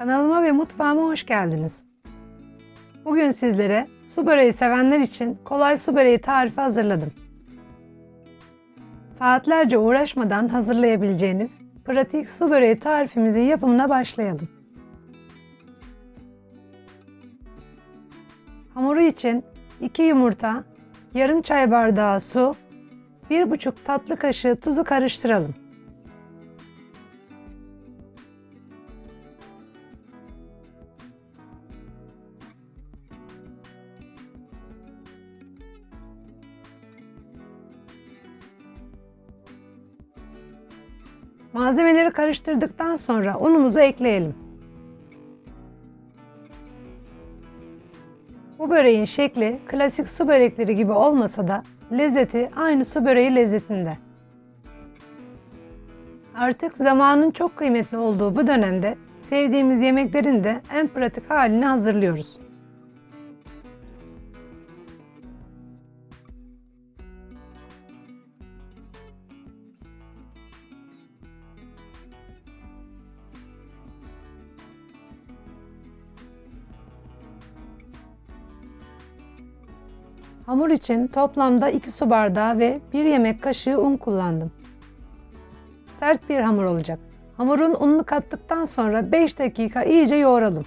Kanalıma ve mutfağıma hoş geldiniz. Bugün sizlere su böreği sevenler için kolay su böreği tarifi hazırladım. Saatlerce uğraşmadan hazırlayabileceğiniz pratik su böreği tarifimizin yapımına başlayalım. Hamuru için 2 yumurta, yarım çay bardağı su, 1,5 tatlı kaşığı tuzu karıştıralım. Malzemeleri karıştırdıktan sonra unumuzu ekleyelim. Bu böreğin şekli klasik su börekleri gibi olmasa da lezzeti aynı su böreği lezzetinde. Artık zamanın çok kıymetli olduğu bu dönemde sevdiğimiz yemeklerin de en pratik halini hazırlıyoruz. Hamur için toplamda 2 su bardağı ve 1 yemek kaşığı un kullandım. Sert bir hamur olacak. Hamurun ununu kattıktan sonra 5 dakika iyice yoğuralım.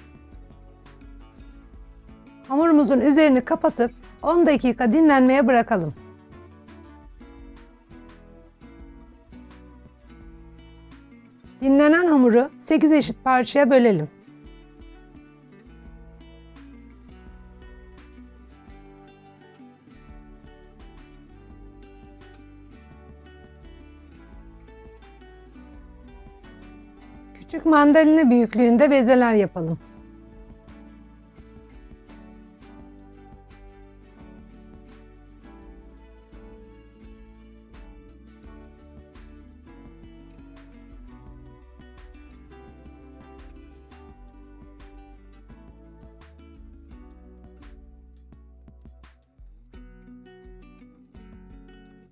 Hamurumuzun üzerini kapatıp 10 dakika dinlenmeye bırakalım. Dinlenen hamuru 8 eşit parçaya bölelim. Küçük mandalina büyüklüğünde bezeler yapalım.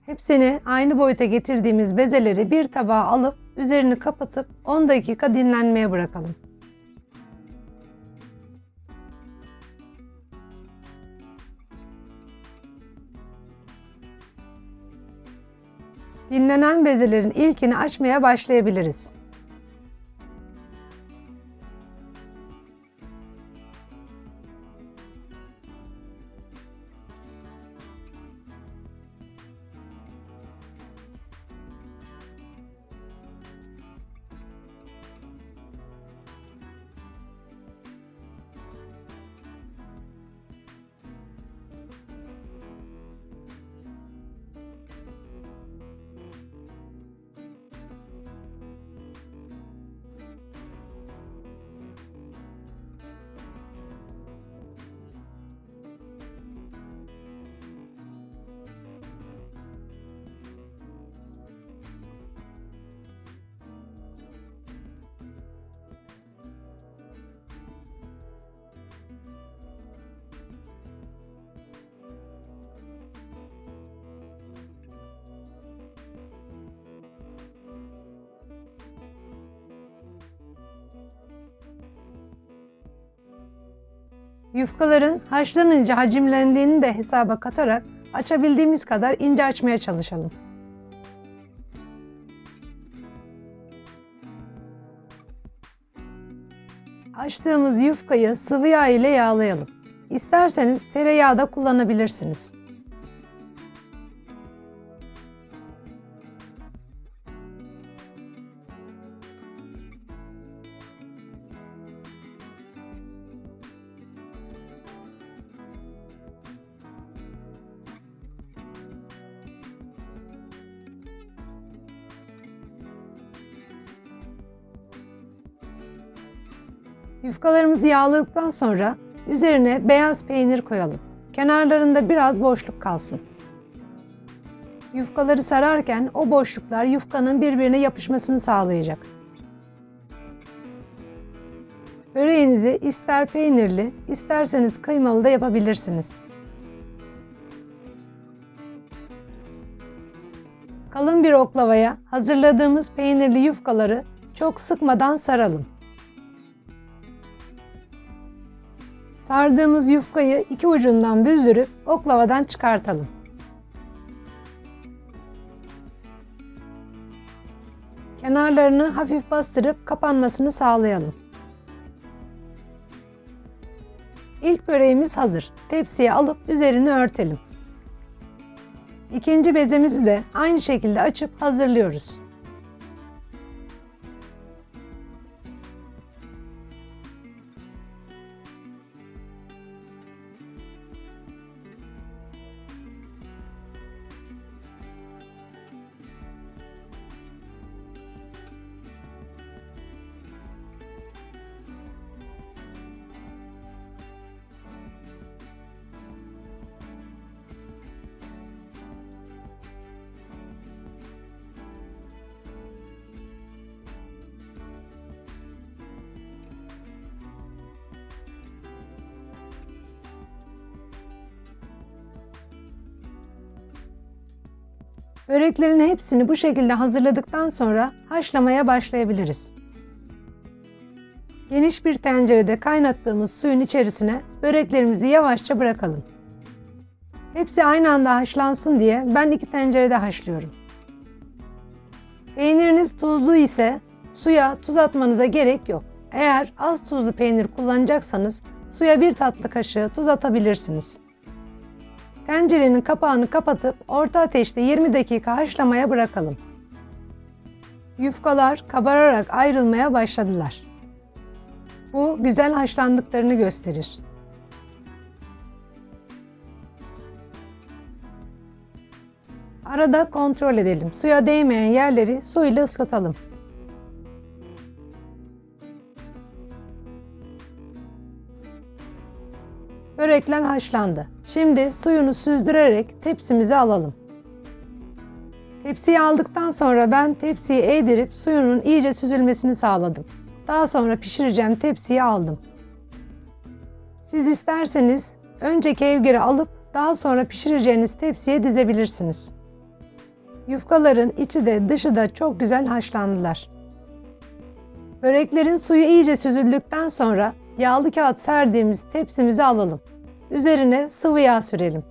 Hepsini aynı boyuta getirdiğimiz bezeleri bir tabağa alıp üzerini kapatıp 10 dakika dinlenmeye bırakalım. Dinlenen bezelerin ilkini açmaya başlayabiliriz. Yufkaların haşlanınca hacimlendiğini de hesaba katarak açabildiğimiz kadar ince açmaya çalışalım. Açtığımız yufkayı sıvı yağ ile yağlayalım. İsterseniz tereyağı da kullanabilirsiniz. Yufkalarımızı yağladıktan sonra üzerine beyaz peynir koyalım. Kenarlarında biraz boşluk kalsın. Yufkaları sararken o boşluklar yufkanın birbirine yapışmasını sağlayacak. Böreğinizi ister peynirli, isterseniz kıymalı da yapabilirsiniz. Kalın bir oklavaya hazırladığımız peynirli yufkaları çok sıkmadan saralım. Sardığımız yufkayı iki ucundan büzdürüp oklavadan çıkartalım. Kenarlarını hafif bastırıp kapanmasını sağlayalım. İlk böreğimiz hazır. Tepsiye alıp üzerini örtelim. İkinci bezemizi de aynı şekilde açıp hazırlıyoruz. Böreklerin hepsini bu şekilde hazırladıktan sonra haşlamaya başlayabiliriz. Geniş bir tencerede kaynattığımız suyun içerisine böreklerimizi yavaşça bırakalım. Hepsi aynı anda haşlansın diye ben iki tencerede haşlıyorum. Peyniriniz tuzlu ise suya tuz atmanıza gerek yok. Eğer az tuzlu peynir kullanacaksanız suya bir tatlı kaşığı tuz atabilirsiniz. Tencerenin kapağını kapatıp orta ateşte 20 dakika haşlamaya bırakalım. Yufkalar kabararak ayrılmaya başladılar. Bu güzel haşlandıklarını gösterir. Arada kontrol edelim. Suya değmeyen yerleri su ile ıslatalım. Börekler haşlandı. Şimdi suyunu süzdürerek tepsimize alalım. Tepsiyi aldıktan sonra ben tepsiyi eğdirip suyunun iyice süzülmesini sağladım. Daha sonra pişireceğim tepsiyi aldım. Siz isterseniz önce kevgiri alıp daha sonra pişireceğiniz tepsiye dizebilirsiniz. Yufkaların içi de dışı da çok güzel haşlandılar. Böreklerin suyu iyice süzüldükten sonra yağlı kağıt serdiğimiz tepsimizi alalım. Üzerine sıvı yağ sürelim.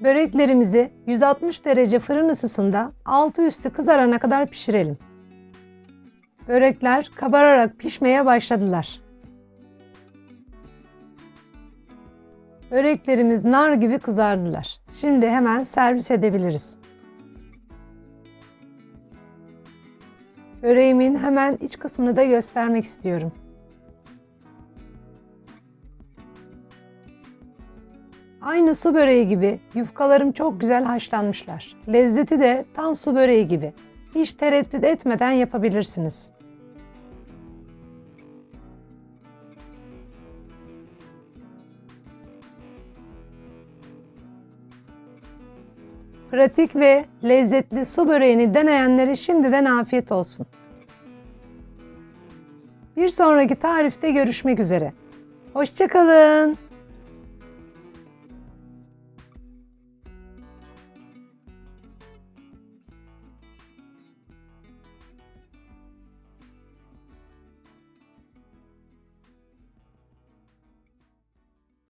Böreklerimizi 160 derece fırın ısısında altı üstü kızarana kadar pişirelim. Börekler kabararak pişmeye başladılar. Böreklerimiz nar gibi kızardılar. Şimdi hemen servis edebiliriz. Böreğimin hemen iç kısmını da göstermek istiyorum. Aynı su böreği gibi yufkalarım çok güzel haşlanmışlar. Lezzeti de tam su böreği gibi. Hiç tereddüt etmeden yapabilirsiniz. Pratik ve lezzetli su böreğini deneyenlere şimdiden afiyet olsun. Bir sonraki tarifte görüşmek üzere. Hoşçakalın.